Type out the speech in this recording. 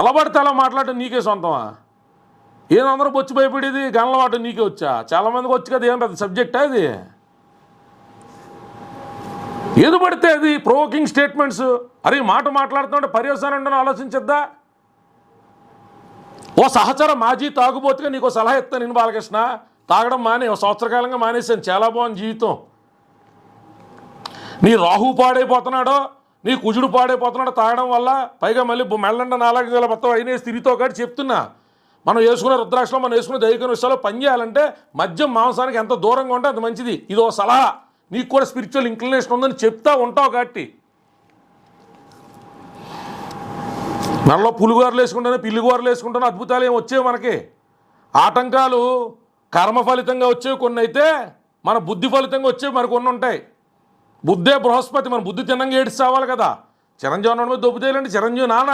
ఎలా పడితే అలా మాట్లాడటం నీకే సొంతమా? ఏదందరూ బొచ్చి భయపడేది గనలవాటం నీకే వచ్చా? చాలామందికి వచ్చి కదా ఏం పెద్ద సబ్జెక్టా అది ఏది పడితే అది ప్రోవోకింగ్ స్టేట్మెంట్స్ అరే మాట మాట్లాడుతుంటే పర్యవసానం ఉండని ఆలోచించద్దా? ఓ సహచర మాజీ తాగుబోతుగా నీకు సలహా ఇస్తాను నేను బాలకృష్ణ. తాగడం మానే ఓ సంవత్సరకాలంగా మానేశాను. చాలా బాగుంది జీవితం. నీ రాహు పాడైపోతున్నాడో. నీ కుజుడు పాడైపోతున్నాడు తాగడం వల్ల పైగా మళ్ళీ మెల్లండ నాలుగు గల మొత్తం అయినేసి తిరిగితో కాదు చెప్తున్నా. మనం వేసుకునే రుద్రాక్షలో మనం వేసుకునే దైవిక విషయాల్లో పని చేయాలంటే మద్యం మాంసానికి ఎంత దూరంగా ఉంటే అంత మంచిది. ఇది ఒక సలహా. నీకు కూడా స్పిరిచువల్ ఇంక్లినేషన్ ఉందని చెప్తా ఉంటావు కాబట్టి. మనలో పులిగోరలు వేసుకుంటాను పిల్లిగోరలు వేసుకుంటాను అద్భుతాలు ఏమి వచ్చేవి మనకి? ఆటంకాలు కర్మ ఫలితంగా వచ్చేవి కొన్ని అయితే మన బుద్ధి ఫలితంగా వచ్చేవి మరి కొన్ని ఉంటాయి. బుద్ధే బృహస్పతి మన బుద్ధి తిన్నంగా ఏడ్చి కదా. చిరంజీవి అన్న మీద దొబ్బుతాయిలండి చిరంజీవి నాన్న